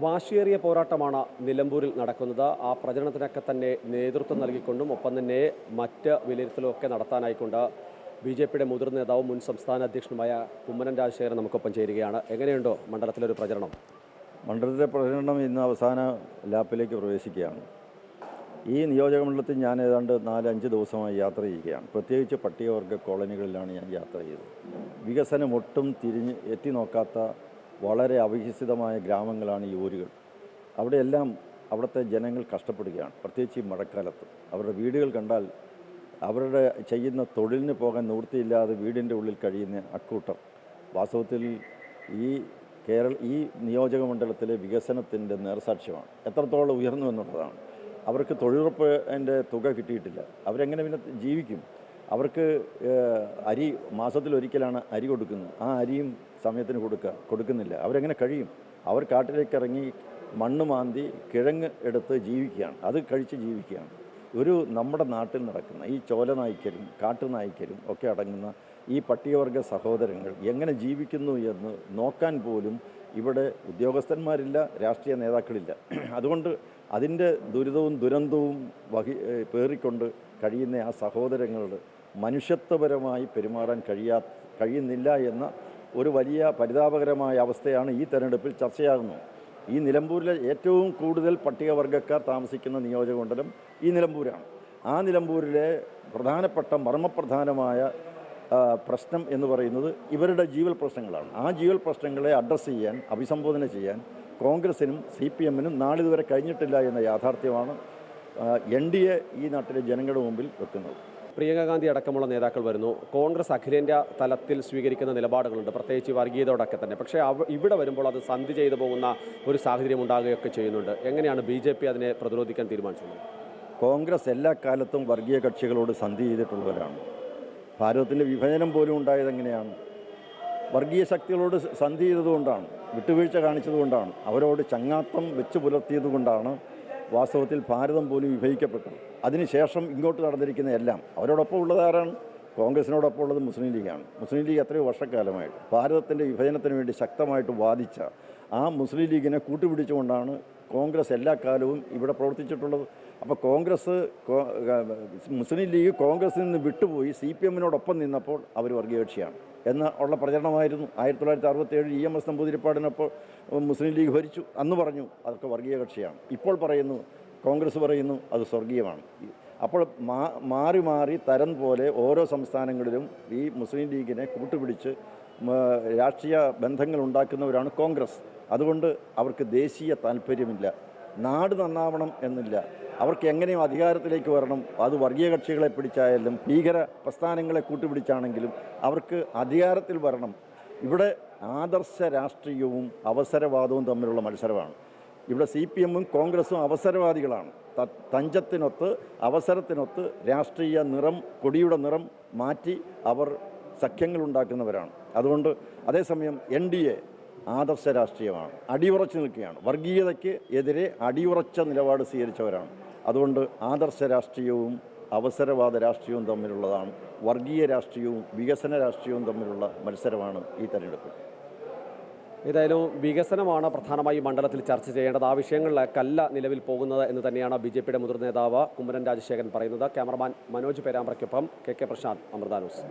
വാശിയേറിയ പോരാട്ടമാണ് നിലമ്പൂരിൽ നടക്കുന്നത്. ആ പ്രചരണത്തിനൊക്കെ തന്നെ നേതൃത്വം നൽകിക്കൊണ്ടും ഒപ്പം തന്നെ മറ്റ് വിലയിരുത്തലുമൊക്കെ നടത്താനായിക്കൊണ്ട് ബി ജെ പിയുടെ മുതിർന്ന നേതാവും മുൻ സംസ്ഥാന അധ്യക്ഷനുമായ കുമ്മനം രാജശേഖരൻ നമുക്കൊപ്പം ചേരുകയാണ്. എങ്ങനെയുണ്ടോ മണ്ഡലത്തിലൊരു പ്രചരണം? മണ്ഡലത്തിലെ പ്രചരണം ഇന്ന് അവസാന ലാപ്പിലേക്ക് പ്രവേശിക്കുകയാണ്. ഈ നിയോജകമണ്ഡലത്തിൽ ഞാൻ ഏതാണ്ട് നാലഞ്ച് ദിവസമായി യാത്ര ചെയ്യുകയാണ്. പ്രത്യേകിച്ച് പട്ടികവർഗ കോളനികളിലാണ് ഞാൻ യാത്ര ചെയ്തത്. വികസനം ഒട്ടും തിരിഞ്ഞ് എത്തി നോക്കാത്ത വളരെ അവികസിതമായ ഗ്രാമങ്ങളാണ് ഈ ഊരുകൾ. അവിടെയെല്ലാം അവിടുത്തെ ജനങ്ങൾ കഷ്ടപ്പെടുകയാണ്. പ്രത്യേകിച്ച് ഈ മഴക്കാലത്ത്. അവരുടെ വീടുകൾ കണ്ടാൽ അവരുടെ ചെയ്യുന്ന തൊഴിലിന് പോകാൻ നിവൃത്തിയില്ലാതെ വീടിന്റെ ഉള്ളിൽ കഴിയുന്ന അക്കൂട്ടർ വാസ്തവത്തിൽ ഈ കേരള ഈ നിയോജക മണ്ഡലത്തിലെ വികസനത്തിന്റെ നേർസാക്ഷ്യമാണ്. എത്രത്തോളം ഉയർന്നു എന്നുള്ളതാണ്. അവർക്ക് തൊഴിലുറപ്പ് തൊഴിലുറപ്പിന്റെ തുക കിട്ടിയിട്ടില്ല. അവരെങ്ങനെ പിന്നെ ജീവിക്കും? അവർക്ക് അരി മാസത്തിൽ ഒരിക്കലാണ് അരി കൊടുക്കുന്നത്. ആ അരിയും സമയത്തിന് കൊടുക്കുക കൊടുക്കുന്നില്ല. അവരെങ്ങനെ കഴിയും? അവർ കാട്ടിലേക്ക് ഇറങ്ങി മണ്ണ് മാന്തി കിഴങ്ങ് എടുത്ത് ജീവിക്കുകയാണ്. അത് കഴിച്ച് ജീവിക്കുകയാണ്. ഒരു നമ്മുടെ നാട്ടിൽ നടക്കുന്ന ഈ ചോല നായ്ക്കരും കാട്ടുനായ്ക്കരും ഒക്കെ അടങ്ങുന്ന ഈ പട്ടികവർഗ സഹോദരങ്ങൾ എങ്ങനെ ജീവിക്കുന്നു എന്ന് നോക്കാൻ പോലും ഇവിടെ ഉദ്യോഗസ്ഥന്മാരില്ല രാഷ്ട്രീയ നേതാക്കളില്ല. അതുകൊണ്ട് അതിന്റെ ദുരിതവും ദുരന്തവും വഹി പേറിക്കൊണ്ട് കഴിയുന്ന ആ സഹോദരങ്ങളോട് മനുഷ്യത്വപരമായി പെരുമാറാൻ കഴിയാ കഴിയുന്നില്ല എന്ന ഒരു വലിയ പരിതാപകരമായ അവസ്ഥയാണ് ഈ തെരഞ്ഞെടുപ്പിൽ ചർച്ചയാകുന്നത് ഈ നിലമ്പൂരിലെ ഏറ്റവും കൂടുതൽ പട്ടികവർഗക്കാർ താമസിക്കുന്ന നിയോജകമണ്ഡലം ഈ നിലമ്പൂരാണ്. ആ നിലമ്പൂരിലെ പ്രധാനപ്പെട്ട മർമ്മപ്രധാനമായ പ്രശ്നം എന്ന് പറയുന്നത് ഇവരുടെ ജീവൽ പ്രശ്നങ്ങളാണ്. ആ ജീവൽ പ്രശ്നങ്ങളെ അഡ്രസ്സ് ചെയ്യാൻ അഭിസംബോധന ചെയ്യാൻ കോൺഗ്രസിനും സി പി എമ്മിനും നാളിതുവരെ കഴിഞ്ഞിട്ടില്ല എന്ന യാഥാർത്ഥ്യമാണ് എൻ ഡി എ ഈ നാട്ടിലെ ജനങ്ങളുടെ മുമ്പിൽ വെക്കുന്നത്. പ്രിയങ്ക ഗാന്ധി അടക്കമുള്ള നേതാക്കൾ വരുന്നു. കോൺഗ്രസ് അഖിലേന്ത്യാ തലത്തിൽ സ്വീകരിക്കുന്ന നിലപാടുകളുണ്ട്. പ്രത്യേകിച്ച് വർഗീയതയോടൊക്കെ തന്നെ. പക്ഷേ ഇവിടെ വരുമ്പോൾ അത് സന്ധി ചെയ്തു പോകുന്ന ഒരു സാഹചര്യം ഉണ്ടാകുകയൊക്കെ ചെയ്യുന്നുണ്ട്. എങ്ങനെയാണ് ബി അതിനെ പ്രതിരോധിക്കാൻ തീരുമാനിച്ചത്? കോൺഗ്രസ് എല്ലാ കാലത്തും വർഗീയ കക്ഷികളോട് സന്ധി ചെയ്തിട്ടുള്ളവരാണ്. ഭാരതത്തിന്റെ വിഭജനം പോലും ഉണ്ടായത് എങ്ങനെയാണ്? വർഗീയ ശക്തികളോട് സന്ധി ചെയ്തതുകൊണ്ടാണ് വിട്ടുവീഴ്ച കാണിച്ചതുകൊണ്ടാണ് അവരോട് ചങ്ങാത്തം വെച്ച് പുലർത്തിയതുകൊണ്ടാണ് വാസ്തവത്തിൽ ഭാരതം പോലും വിഭജിക്കപ്പെട്ടു. അതിനുശേഷം ഇങ്ങോട്ട് നടന്നിരിക്കുന്ന എല്ലാം അവരോടൊപ്പം ഉള്ളത് ആരാണ്? കോൺഗ്രസിനോടൊപ്പം ഉള്ളത് മുസ്ലിം ലീഗാണ്. മുസ്ലിം ലീഗ് എത്രയോ വർഷക്കാലമായിട്ട് ഭാരതത്തിന്റെ വിഭജനത്തിന് വേണ്ടി ശക്തമായിട്ട് വാദിച്ച ആ മുസ്ലിം ലീഗിനെ കൂട്ടുപിടിച്ചുകൊണ്ടാണ് കോൺഗ്രസ് എല്ലാ കാലവും ഇവിടെ പ്രവർത്തിച്ചിട്ടുള്ളത്. അപ്പോൾ കോൺഗ്രസ് മുസ്ലിം ലീഗ് കോൺഗ്രസിൽ നിന്ന് വിട്ടുപോയി സി പി എമ്മിനോടൊപ്പം നിന്നപ്പോൾ അവർ വർഗീയകക്ഷിയാണ് എന്ന ഉള്ള പ്രചരണമായിരുന്നു. ആയിരത്തി തൊള്ളായിരത്തി അറുപത്തേഴ് ഇ എം എസ് നമ്പൂതിരിപ്പാടിനപ്പോൾ മുസ്ലിം ലീഗ് ഭരിച്ചു. അന്ന് പറഞ്ഞു അതൊക്കെ വർഗീയ കക്ഷിയാണ് ഇപ്പോൾ പറയുന്നു കോൺഗ്രസ് പറയുന്നു അത് സ്വർഗീയമാണ്. അപ്പോൾ മാറി മാറി തരം പോലെ ഓരോ സംസ്ഥാനങ്ങളിലും ഈ മുസ്ലിം ലീഗിനെ കൂട്ടുപിടിച്ച് രാഷ്ട്രീയ ബന്ധങ്ങൾ ഉണ്ടാക്കുന്നവരാണ് കോൺഗ്രസ്. അതുകൊണ്ട് അവർക്ക് ദേശീയ താല്പര്യമില്ല. നാട് നന്നാവണം എന്നില്ല. അവർക്ക് എങ്ങനെയും അധികാരത്തിലേക്ക് വരണം. അത് വർഗീയ കക്ഷികളെ പിടിച്ചായാലും ഭീകര പ്രസ്ഥാനങ്ങളെ കൂട്ടുപിടിച്ചാണെങ്കിലും അവർക്ക് അധികാരത്തിൽ വരണം. ഇവിടെ ആദർശ രാഷ്ട്രീയവും അവസരവാദവും തമ്മിലുള്ള മത്സരമാണ്. ഇവിടെ സി പി എമ്മും കോൺഗ്രസും അവസരവാദികളാണ്. തഞ്ചത്തിനൊത്ത് അവസരത്തിനൊത്ത് രാഷ്ട്രീയ നിറം കൊടിയുടെ നിറം മാറ്റി അവർ സഖ്യങ്ങൾ ഉണ്ടാക്കുന്നവരാണ് അതുകൊണ്ട് അതേസമയം എൻ ഡി എ ആദർശ രാഷ്ട്രീയമാണ്. അടിയുറച്ചു നിൽക്കുകയാണ്. വർഗീയതയ്ക്ക് എതിരെ അടിയുറച്ച നിലപാട് സ്വീകരിച്ചവരാണ്. അതുകൊണ്ട് ആദർശ രാഷ്ട്രീയവും അവസരവാദ രാഷ്ട്രീയവും തമ്മിലുള്ളതാണ്. വർഗീയ രാഷ്ട്രീയവും വികസന രാഷ്ട്രീയവും തമ്മിലുള്ള മത്സരമാണ് ഈ തെരഞ്ഞെടുപ്പിൽ. ഏതായാലും വികസനമാണ് പ്രധാനമായി മണ്ഡലത്തിൽ ചർച്ച ചെയ്യേണ്ടത്. ആ വിഷയങ്ങളിലേക്കല്ല നിലവിൽ പോകുന്നത് എന്ന് തന്നെയാണ് ബി ജെ പിയുടെ മുതിർന്ന നേതാവ് കുമ്മനം രാജശേഖരൻ പറയുന്നത്. Cameraman Manoj പേരാമ്പ്രയ്ക്കൊപ്പം K K Prashanth Amrita news.